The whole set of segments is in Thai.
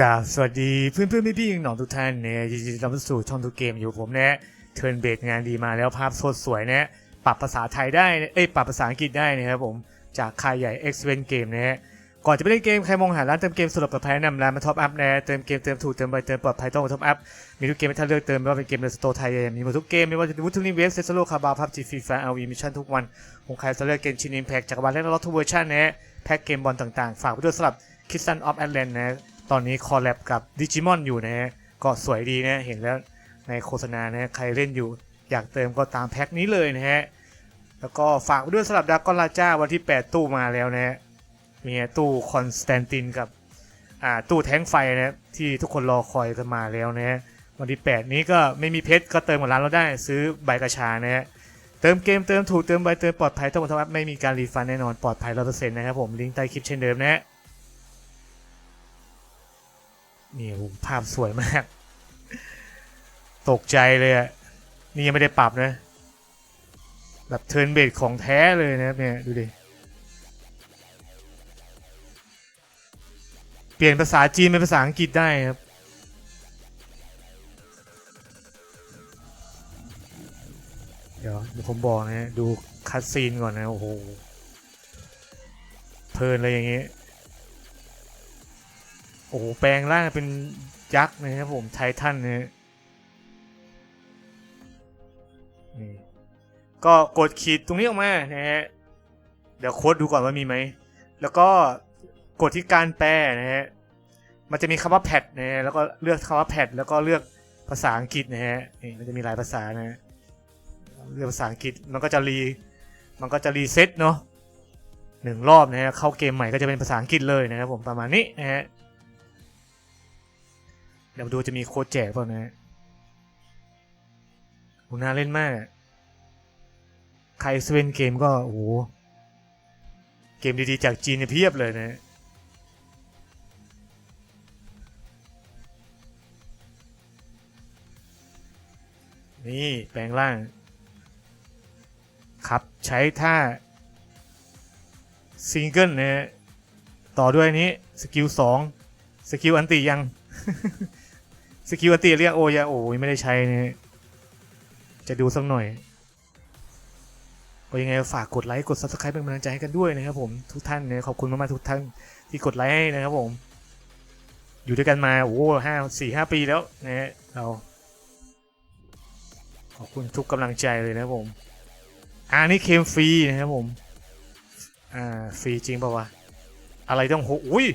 กราบสวัสดีเพื่อนเพื่อนพี่พี่น้องทุกท่านเนี่ยยินดีต้อนรับสู่ช่องทุกเกมอยู่ผมเนี่ยเทิร์นเบรกงานดีมาแล้วภาพสดสวยเนี่ยปรับภาษาไทยได้เอ้ยปรับภาษาอังกฤษได้นะครับผมจากค่ายใหญ่ X v e n Game นะฮะก่อนจะไปเล่นเกมใครมองหาร้านเติมเกมสะดวกปลอดภัยนำร้านมาท็อปอัพนะเติมเกมเติมถูกเติมไวเติมปลอดภัยต้องมาท็อปอัพมีทุกเกมให้ท่านเลือกเติมไม่ว่าเป็นเกมในสโตร์ไทยมีหมดทุกเกมไม่ว่าจะเป็นวุฒินิเวสเซสโลคาบาพับจีฟีฟาอาวีมิชชั่นทุกวันของใครจะเลือกเกมชินอิมแพคจักรวาลและล็อตทุกเวอร์ชันนะแพ็กเกมบอลต่างๆ ฝากไว้ด้วยสำหรับคิสตันออฟแอตแลนต์นะ ตอนนี้คอลแลบกับดิจิมอนอยู่นะฮะก็สวยดีนะเห็นแล้วในโฆษณานะใครเล่นอยู่ อยากเติมก็ตามแพ็คนี้เลยนะฮะ แล้วก็ฝากด้วยสำหรับดักกอนลาจ้าวันที่ 8 ตู้มาแล้วนะฮะ มีตู้คอนสแตนตินกับอ่าตู้แท้งไฟนะที่ทุกคนรอคอยกันมาแล้วนะฮะวันที่ 8 นี้ก็ไม่มีเพชรก็เติมกับร้านเราได้ซื้อใบกระชานะฮะเติมเกมเติมถูกเติมใบเติมปลอดภัยทั้งหมดทั้งมวลไม่มีการรีฟันแน่นอนปลอดภัยร้อยเปอร์เซ็นต์นะครับผมลิงก์ใต้คลิปเช่นเดิมนะฮะ นี่โหภาพสวยมาก ตกใจเลยอะนี่ยังไม่ได้ปรับนะ แบบเทิร์นเบดของแท้เลยนะครับเนี่ย ดูดิ เปลี่ยนภาษาจีนเป็นภาษาอังกฤษได้ครับเดี๋ยวผมบอกนะฮะดูคัดซีนก่อนนะ โอ้โหเพลินเลยอย่างงี้ อ้โหแปลงร่างเป็นยักษ์นะครับผมไททันนะนี่ก็กดขีดตรงนี้ออกมานะฮะเดี๋ยวโค้ดดูก่อนว่ามีไหม แล้วก็กดที่การแปลนะฮะมันจะมีคำว่าแพดนะฮะแล้วก็เลือกคำว่าแพดแล้วก็เลือกภาษาอังกฤษนะฮะนี่มันจะมีหลายภาษานะฮะเลือกภาษาอังกฤษมันก็จะรีมันก็จะรีเซ็ตเนาะหนึ่งรอบนะฮะเข้าเกมใหม่ก็จะเป็นภาษาอังกฤษเลยนะครับผมประมาณนี้นะฮะ เดี๋ยวดูจะมีโค้ดแจกเปล่านะโหน่าเล่นมาก ใครสเวนเกมก็ โอ้โห เกมดีๆ จากจีนเนี่ยเพียบเลยนะนี่แปลงร่าง ครับใช้ท่าซิงเกิลนะฮะต่อด้วยนี้ สกิลสองสกิลอันติยัง สกิลอันติเรียกโอยาโอ้ยไม่ได้ใช้นะจะดูสักหน่อยก็ยังไงฝากกดไลค์กด subscribe เป็นกำลังใจให้กันด้วยนะครับผมทุกท่านนะขอบคุณมากๆทุกท่านที่กดไลค์ให้นะครับผม อยู่ด้วยกันมาโอ้ห้าสี่ห้าปีแล้วนะฮะเราขอบคุณทุกกำลังใจเลยนะครับผมอ่านี่เคมฟรีนะครับผมอ่าฟรีจริงป่าวะอะไรต้องหกอุ้ย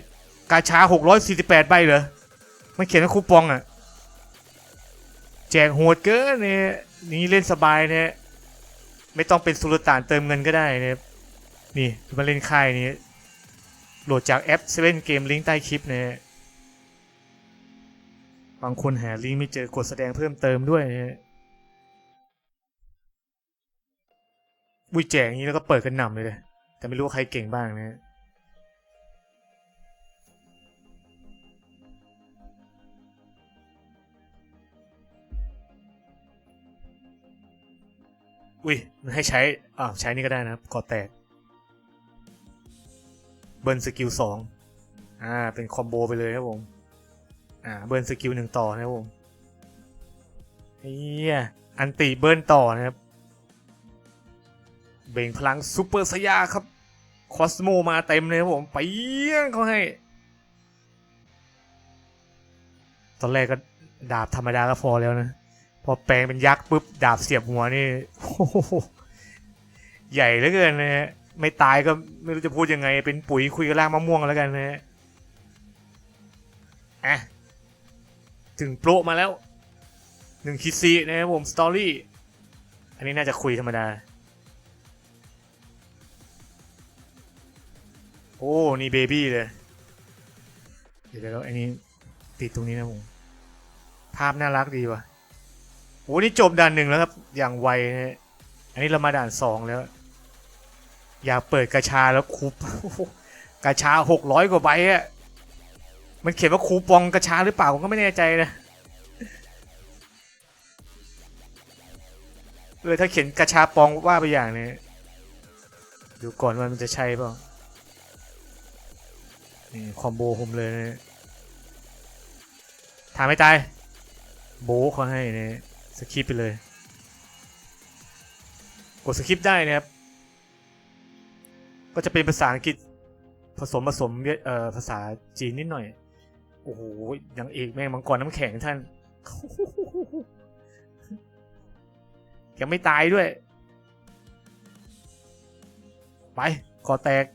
กาชา648ใบเหรอมันเขียนว่าคูปองอะ แจกโหดเกินเนี่ยนี่เล่นสบายเนี่ยไม่ต้องเป็นสุลต่านเติมเงินก็ได้เนี่ยนี่มาเล่นค่ายนี้โหลดจากแอปเซเว่นเกมลิงก์ใต้คลิปเนี่ยบางคนหาลิงก์ไม่เจอกดแสดงเพิ่มเติมด้วยเนี่ยวิแจกอย่างนี้แล้วก็เปิดกันหนำเลยเลยแต่ไม่รู้ว่าใครเก่งบ้างนะ อุ้ยมันให้ใช้อ่าใช้นี่ก็ได้นะครับกอแตก เบิร์นสกิลสองอ่า เป็นคอมโบไปเลยครับผม อ่า เบิร์นสกิลหนึ่งต่อนะครับผมเฮียอันติเบิร์นต่อนะครับ เบ่งพลังซูเปอร์สยาครับ คอสโมมาเต็มเลยครับผมไปเยี่ยงเขาให้ ตอนแรกก็ดาบธรรมดาก็พอแล้วนะ พอแปลงเป็นยักษ์ปุ๊บดาบเสียบหัวนี่ใหญ่เหลือเกินนะฮะไม่ตายก็ไม่รู้จะพูดยังไง เป็นปุ๋ยคุยกับรากมะม่วงแล้วกันนะฮะอะถึงโปรมาแล้วหนึ่งคิดซีนะครับผมสตอรี่อันนี้น่าจะคุยธรรมดา โอ้ นี่เบบี้เลย เดี๋ยวแล้วอันนี้ติดตรงนี้นะผมภาพน่ารักดีว่ะ โอ้นี่จบด่านหนึ่งแล้วครับ อย่างไวนะอันนี้เรามาด่านสองแล้ว อยากเปิดกระชาแล้วคูปกระชาหกร้อยกว่าใบอะมันเขียนว่าคูปองกระชาหรือเปล่าผมก็ไม่แน่ใจนะเออถ้าเขียนกระชาปองว่าไปอย่างนี้ดูก่อนว่ามันจะใช่เปล่านี่คอมโบผมเลยนะถามไม่ตายโบเขาให้เนี่ย สคิปไปเลย กดสคิปได้นะครับ ก็จะเป็นภาษาอังกฤษผสมผสมเอ่อภาษาจีนนิดหน่อย โอ้โหยังเอกแม่งมังกรน้ำแข็งท่าน ยังไม่ตายด้วย ไปกอแตก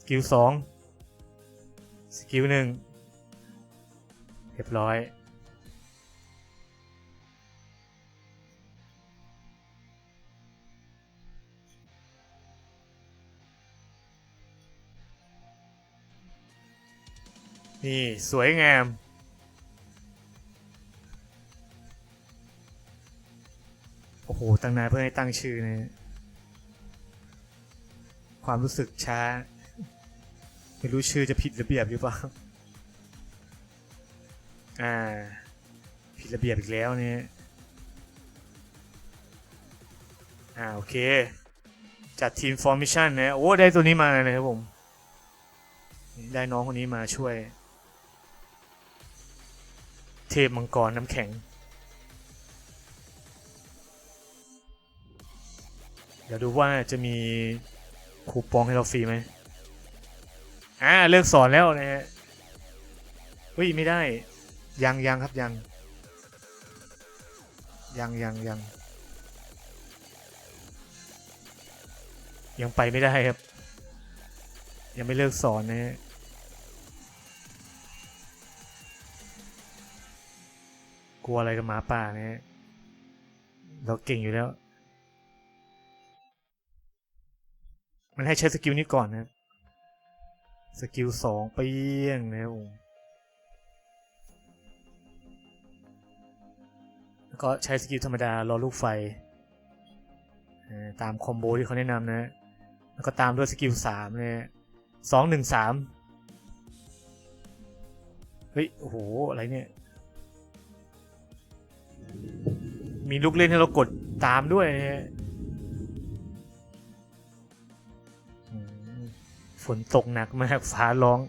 สกิลสองสกิลหนึ่ง รียบร้อย นี่สวยงามโอ้โห ตั้งนานเพื่อให้ตั้งชื่อเนะความรู้สึกช้า ไม่รู้ชื่อจะผิดระเบียบหรือเปล่า อ่า ผิดระเบียบอีกแล้วเนี่ยอ่า โอเค จัดทีมฟอร์มิชันนะ โอ้ ได้ตัวนี้มาเลยครับผม ได้น้องคนนี้มาช่วย เทพมังกรน้ำแข็ง เดี๋ยวดูว่าจะมีคูปองให้เราฟรีไหมอ่า เลิกสอนแล้วนะฮะเฮ้ย ไม่ได้ ยังยังครับยัง ยังยังยังยังไปไม่ได้ครับ ยังไม่เลิกสอนนะฮะกลัวอะไรกับหมาป่านะฮะเราเก่งอยู่แล้ว มันให้ใช้สกิลนี้ก่อนนะสกิลสองเปี้ยงนะครับ ก็ใช้สกิลธรรมดารอลูกไฟตามคอมโบที่เขาแนะนำนะ แล้วก็ตามด้วยสกิลสามเนะสองหนึ่งสามเฮ้ย โอ้โห อะไรเนี่ย มีลูกเล่นให้เรากดตามด้วยนะฮะอืมฝนตกหนักมาก ฟ้าร้อง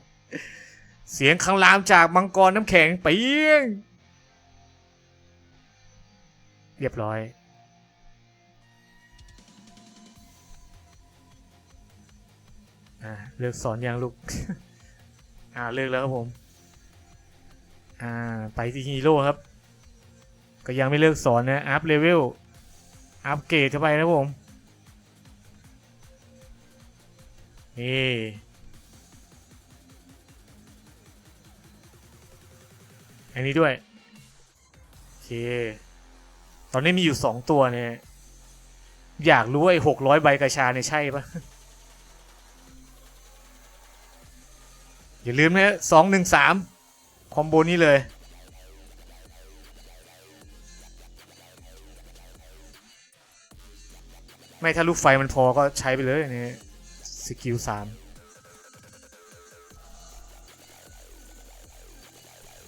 เสียงคำรามจากมังกรน้ำแข็งเปียง เรียบร้อย อ่า เลิกสอนยังลูก อ่า เลิกแล้วครับผม อ่า ไปที่ฮีโร่ครับ ก็ยังไม่เลิกสอนนะอัพเลเวล อัพเกรดเข้าไปนะครับผม นี่อันนี้ด้วย โอเค ตอนนี้มีอยู่สองตัวเนี่ย อยากรู้ไอ้หกร้อยใบกระชาเนี่ยใช่ปะอย่าลืมนะสองหนึ่งสามคอมโบนี้เลย ไม่ถ้าลูกไฟมันพอก็ใช้ไปเลยนี่สกิลสาม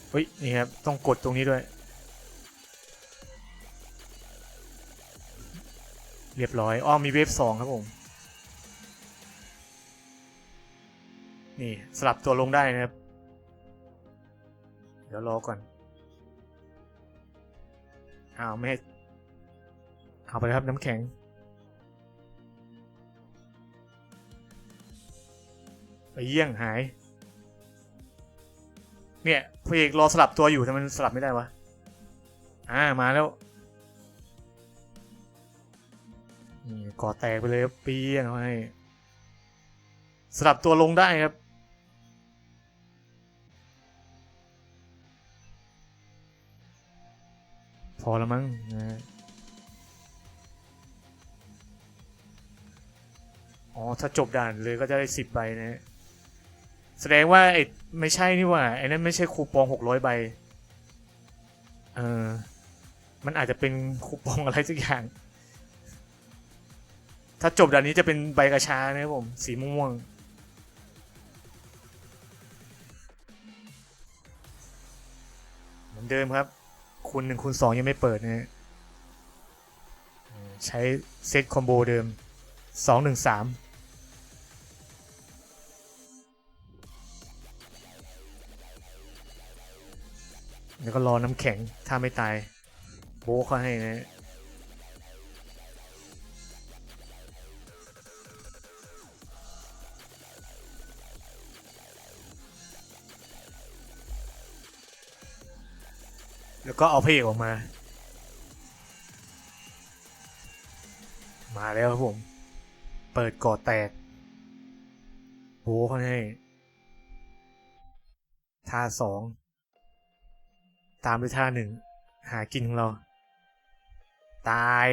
เฮ้ย นี่ครับ ต้องกดตรงนี้ด้วย เรียบร้อย อ้อมีเวฟสองครับผม นี่สลับตัวลงได้นะครับ เดี๋ยวรอก่อน อ้าวไม่เอาไปเลยครับน้ำแข็ง ไปเยี่ยงหาย เนี่ยพระเอกรอสลับตัวอยู่ทำไมมันสลับไม่ได้วะ อ่ามาแล้ว นี่ก่อแตกไปเลยครับเปี้ยงให้สลับตัวลงได้ครับ พอแล้วมั้งนะอ๋อ ถ้าจบด่านเลยก็จะได้สิบใบนะ แสดงว่าไอ้ไม่ใช่นี่ว่า ไอ้นั่นไม่ใช่คูปองหกร้อยใบ เออ มันอาจจะเป็นคูปองอะไรสักอย่าง ถ้าจบด่านนี้จะเป็นใบกระชานะครับผม สีม่วงเหมือนเดิมครับ คูณหนึ่งคูณสองยังไม่เปิดนะฮะใช้เซตคอมโบเดิมสองหนึ่งสามแล้วก็รอน้ำแข็งถ้าไม่ตาย โบกเขาให้นะ ก็เอาพระเอออกมา มาแล้วครับผม เปิดก่อแตกโบะเขาให้ท่าสอง ตามด้วยท่าหนึ่ง หากินของเรา ตาย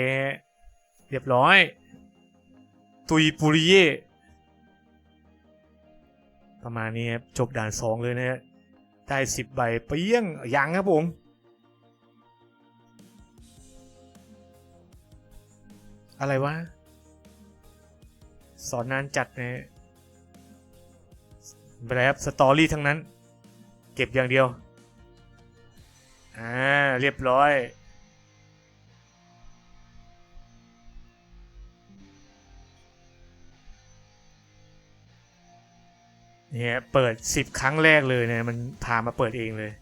เรียบร้อย ตุยปุริเยประมาณนี้ครับจบด่านสองเลยนะฮะได้สิบใบเปี้ยงยังครับผม อะไรวะ สอนนานจัดนะฮะไป็นไรครับสตอรี่ทั้งนั้น เก็บอย่างเดียว อ่า เรียบร้อยเนี่ยเปิดสิบครั้งแรกเลยเนี่ยมันพามาเปิดเองเลย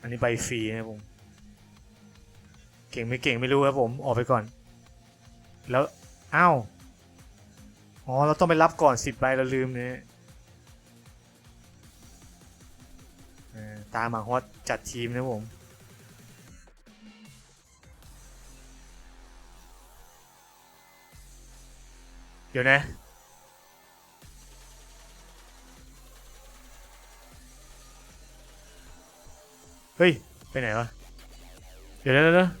อันนี้ใบฟรีนะผม เก่งไม่เก่งไม่รู้ครับผมออกไปก่อน แล้วอ้าวอ๋อเราต้องไปรับก่อนสิบใบเราลืมเนี่ยตามมาฮอตจัดทีมนะผมเดี๋ยวนะ เฮ้ย ไปไหนวะ เดี๋ยวเดี๋ยวเดี๋ยวนี่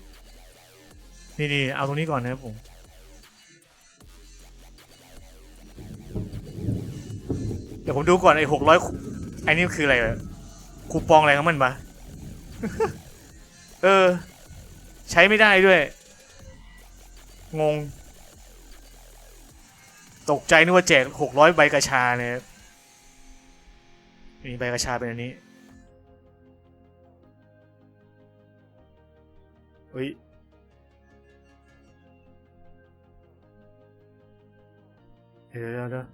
นี่เอาตรงนี้ก่อนนะครับผมเดี๋ยวผมดูก่อนไอ้หกร้อยไอ้นี่คืออะไรคูปองอะไรของมันปะเออ ใช้ไม่ได้ด้วย งง ตกใจนึกว่าแจกหกร้อยใบกระชาเนี่ยมีใบกระชาเป็นอันนี้เฮ้ย เดี๋ยวเดี๋ยวเดี๋ยว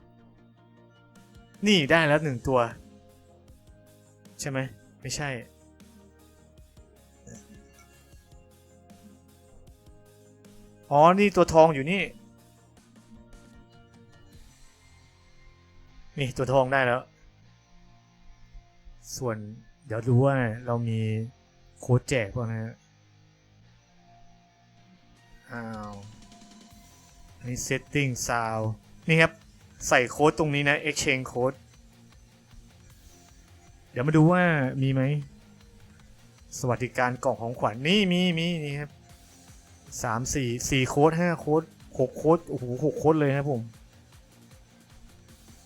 นี่ได้แล้วหนึ่งตัว ใช่ไหมไม่ใช่ อ๋อ นี่ตัวทองอยู่นี่ นี่ตัวทองได้แล้ว ส่วนเดี๋ยวดูว่าเรามีโค้ดแจกป่ะนะฮะอ้าว อันนี้ setting sound นี่ครับ ใส่โค้ดตรงนี้นะ exchange code เดี๋ยวมาดูว่ามีไหม สวัสดิการกล่องของขวัญนี่มีมีนี่ครับสามสี่สี่โค้ดห้าโค้ดหกโค้ดโอ้โหหกโค้ดเลยครับผม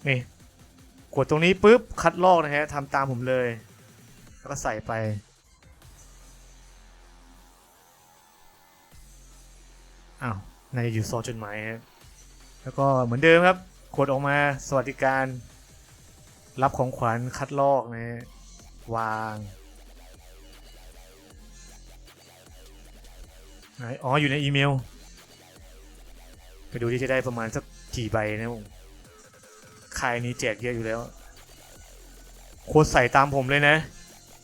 นี่ กดตรงนี้ปุ๊บ คัดลอกนะฮะทำตามผมเลย แล้วก็ใส่ไปอ้าวน่าจะอยู่ซอจดหมายครับ แล้วก็เหมือนเดิมครับกดออกมาสวัสดิการ รับของขวัญคัดลอกนะวางไหนอ๋ออยู่ในอีเมล ไปดูที่จะได้ประมาณสักกี่ใบนะผมค่ายนี้แจกเยอะอยู่แล้ว โค้ดใส่ตามผมเลยนะ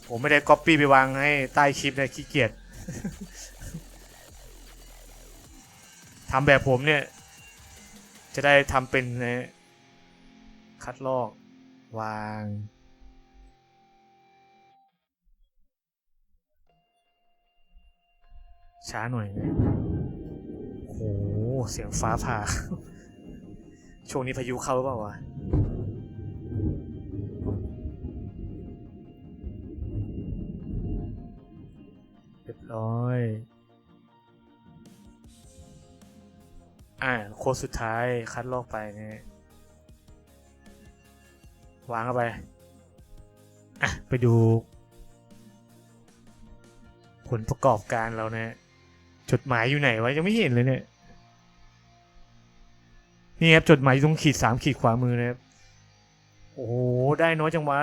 ผมไม่ได้ก๊อปปี้ไปวางให้ใต้คลิปนะขี้เกียจทำแบบผมเนี่ย จะได้ทำเป็นคัดลอกวาง ช้าหน่อยนะโอ้โห เสียงฟ้าผ่า ช่วงนี้พายุเข้าหรือเปล่าวะเรียบร้อย อ่า ค้ดสุดท้ายคัดลอกไปเนี่ยวางเข้าไป อะ ไปดู ผลประกอบการเราเนี่ยจดหมายอยู่ไหนวะ ยังไม่เห็นเลยเนี่ย นี่ครับ จดหมายอยู่ตรงขีดสามขีดขวามือนะครับ โอ้โห ได้น้อยจังวะ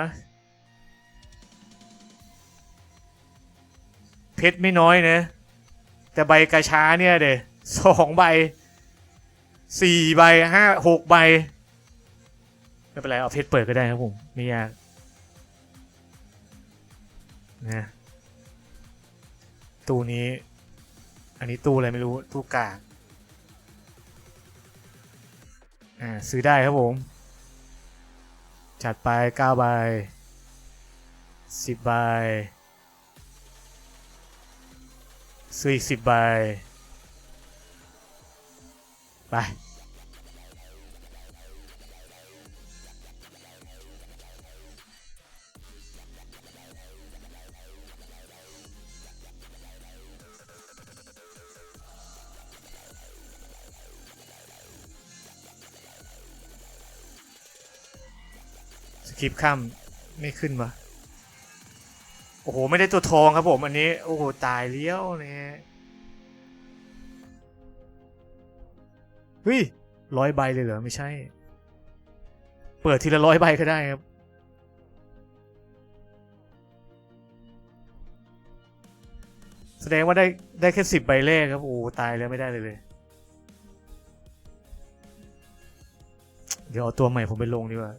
เพชรไม่น้อยนะ แต่ใบกระช้าเนี่ยเดสองใบ สี่ใบห้าหกใบไม่เป็นไรเอาเพชรเปิดก็ได้ครับผม ไม่ยากนะตู้นี้ อันนี้ตู้อะไรไม่รู้ตู้กากอ่าซื้อได้ครับผม จัดไป9ใบ10ใบซื้ออีก10ใบ ไปสคริปข้ามไม่ขึ้นวะโอ้โห ไม่ได้ตัวทองครับผม อันนี้ โอ้โห ตายเลี้ยวเนี่ย เฮ้ยร้อยใบเลยเหรอ ไม่ใช่ เปิดทีละร้อยใบก็ได้ครับ แสดงว่าได้ได้แค่สิบใบแรกครับ โอ้ตายแล้วไม่ได้เลยเลย เดี๋ยวเอาตัวใหม่ผมไปลงดีกว่า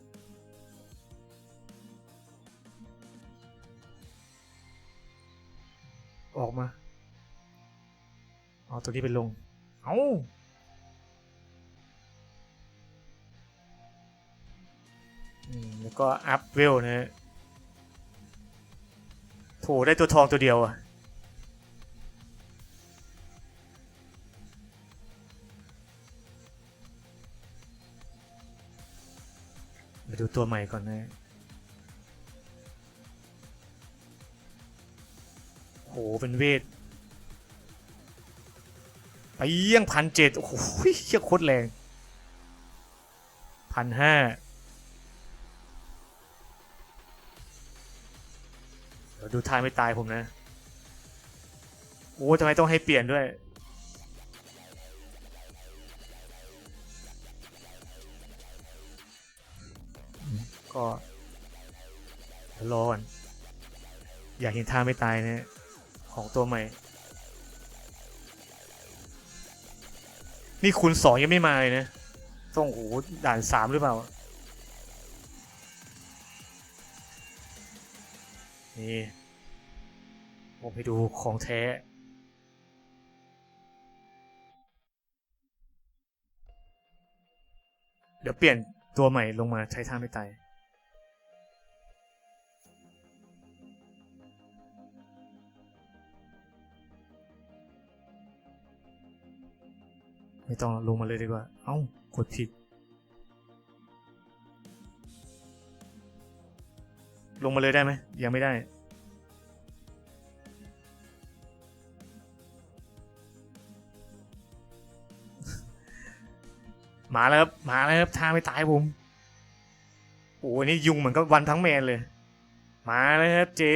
ออกมา เอาตัวนี้ไปลง เอาอื แล้วก็อัพเวลนะฮะโถได้ตัวทองตัวเดียวอะมาดูตัวใหม่ก่อนนะโห เป็นเวท ไปเยี่ยงพันเจ็ดโอ้โหเชี่ยโคตรแรงพันห้า ดูทายไม่ตายผมนะ โอ้ทำไมต้องให้เปลี่ยนด้วย ก็รอก่อนอยากเห็นท่าไม่ตายนะของตัวใหม่ นี่คูณสองยังไม่มาเลยนะ ต้องโอ้โหด่านสามหรือเปล่านี่ ผมไปดูของแท้ เดี๋ยวเปลี่ยนตัวใหม่ลงมาใช้ท่าไม่ตายไม่ต้องลงมาเลยดีกว่า เอ้า กดผิด ลงมาเลยได้ไหม ยังไม่ได้ มาแล้วครับมาแล้วครับท่าไม่ตายผมโอ้นี่ยุงเหมือนกับวันทั้งแมนเลย มาแล้วครับเจ๊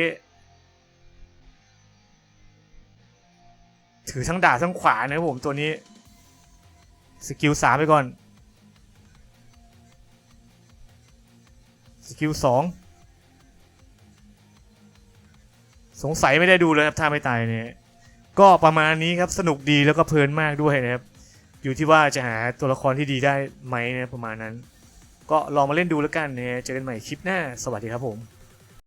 ถือทั้งด่าทั้งขวานนะครับผมตัวนี้สกิลสามไปก่อนสกิลสองสงสัยไม่ได้ดูเลยครับถ้าไม่ตายเนี่ยก็ประมาณนี้ครับสนุกดีแล้วก็เพลินมากด้วยนะครับ อยู่ที่ว่าจะหาตัวละครที่ดีได้ไหมนะประมาณนั้น ก็ลองมาเล่นดูแล้วกันนะเจอกันใหม่คลิปหน้า สวัสดีครับผม